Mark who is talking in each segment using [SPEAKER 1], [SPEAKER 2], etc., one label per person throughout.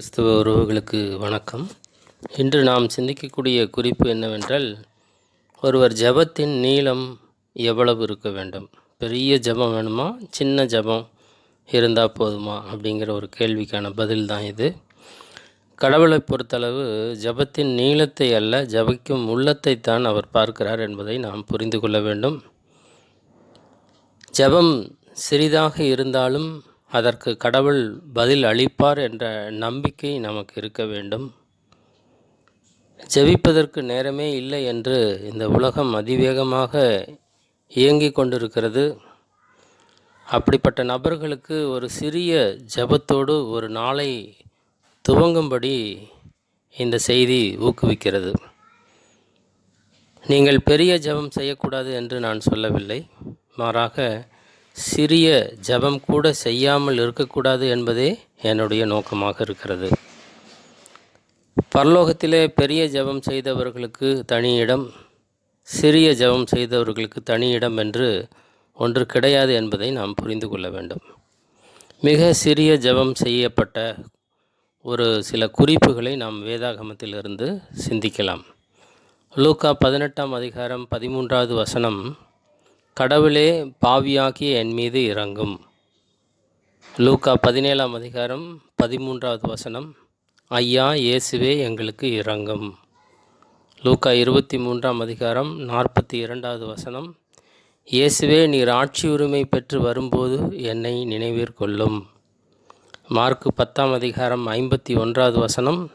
[SPEAKER 1] கிறிஸ்துவ உறவுகளுக்கு வணக்கம். இன்று நாம் சிந்திக்கக்கூடிய குறிப்பு என்னவென்றால் ஒருவர் ஜெபத்தின் நீளம் எவ்வளவு இருக்க வேண்டும்? பெரிய ஜெபம் வேணுமா? சின்ன ஜெபம் இருந்தால் போதுமா? அப்படிங்கிற ஒரு கேள்விக்கான பதில் தான் இது. கடவுளை பொறுத்தளவு ஜெபத்தின் நீளத்தை அல்ல ஜெபிக்கும் உள்ளத்தை தான் அவர் பார்க்கிறார் என்பதை நாம் புரிந்து கொள்ள வேண்டும். ஜெபம் சிறிதாக இருந்தாலும் அதற்கு கடவுள் பதில் அளிப்பார் என்ற நம்பிக்கை நமக்கு இருக்க வேண்டும். ஜெபிப்பதற்கு நேரமே இல்லை என்று இந்த உலகம் அதிவேகமாக இயங்கிக் கொண்டிருக்கிறது. அப்படிப்பட்ட நபர்களுக்கு ஒரு சிறிய ஜெபத்தோடு ஒரு நாளை துவங்கும்படி இந்த செய்தி ஊக்குவிக்கிறது. நீங்கள் பெரிய ஜெபம் செய்யக்கூடாது என்று நான் சொல்லவில்லை. மாறாக சிறிய ஜெபம் கூட செய்யாமல் இருக்கக்கூடாது என்பதே என்னுடைய நோக்கமாக இருக்கிறது. பரலோகத்திலே பெரிய ஜெபம் செய்தவர்களுக்கு தனி இடம் சிறிய ஜெபம் செய்தவர்களுக்கு தனி இடம் என்று ஒன்று கிடையாது என்பதை நாம் புரிந்து கொள்ள வேண்டும். மிக சிறிய ஜெபம் செய்யப்பட்ட ஒரு சில குறிப்புகளை நாம் வேதாகமத்திலிருந்து சிந்திக்கலாம். லூக்கா பதினெட்டாம் அதிகாரம் பதிமூன்றாவது வசனம் கடவுளே பாவியாகிய என் மீது இறங்கும். லூக்கா பதினேழாம் அதிகாரம் பதிமூன்றாவது வசனம். ஐயா இயேசுவே எங்களுக்கு இறங்கும். லூக்கா இருபத்தி மூன்றாம் அதிகாரம் நாற்பத்தி இரண்டாவது வசனம். இயேசுவே நீர் ஆட்சி உரிமை பெற்று வரும்போது என்னை நினைவிற்கொள்ளும் மார்க்கு பத்தாம் அதிகாரம் ஐம்பத்தி ஒன்றாவது வசனம்.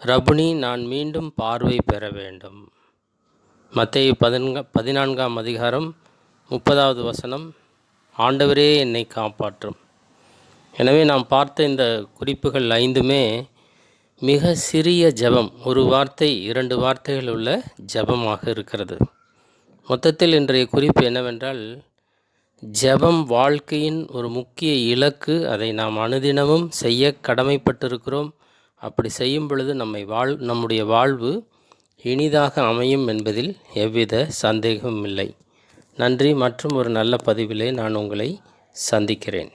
[SPEAKER 1] ரபுனி நான் மீண்டும் பார்வை பெற வேண்டும். மத்திய பதினா பதினான்காம் அதிகாரம் முப்பதாவது வசனம் ஆண்டவரே என்னை காப்பாற்றும். எனவே நாம் பார்த்த இந்த குறிப்புகள் ஐந்துமே மிக சிறிய ஜெபம். ஒரு வார்த்தை இரண்டு வார்த்தைகள் உள்ள ஜெபமாக இருக்கிறது. மொத்தத்தில் இன்றைய குறிப்பு என்னவென்றால் ஜெபம் வாழ்க்கையின் ஒரு முக்கிய இலக்கு. அதை நாம் அனுதினமும் செய்ய கடமைப்பட்டிருக்கிறோம். அப்படி செய்யும் பொழுது நம்மை வாழ் நம்முடைய வாழ்வு இனிதாக அமையும் என்பதில் எவ்வித சந்தேகமும் இல்லை. நன்றி மற்றும் ஒரு நல்ல பதிவிலே நான் உங்களை சந்திக்கிறேன்.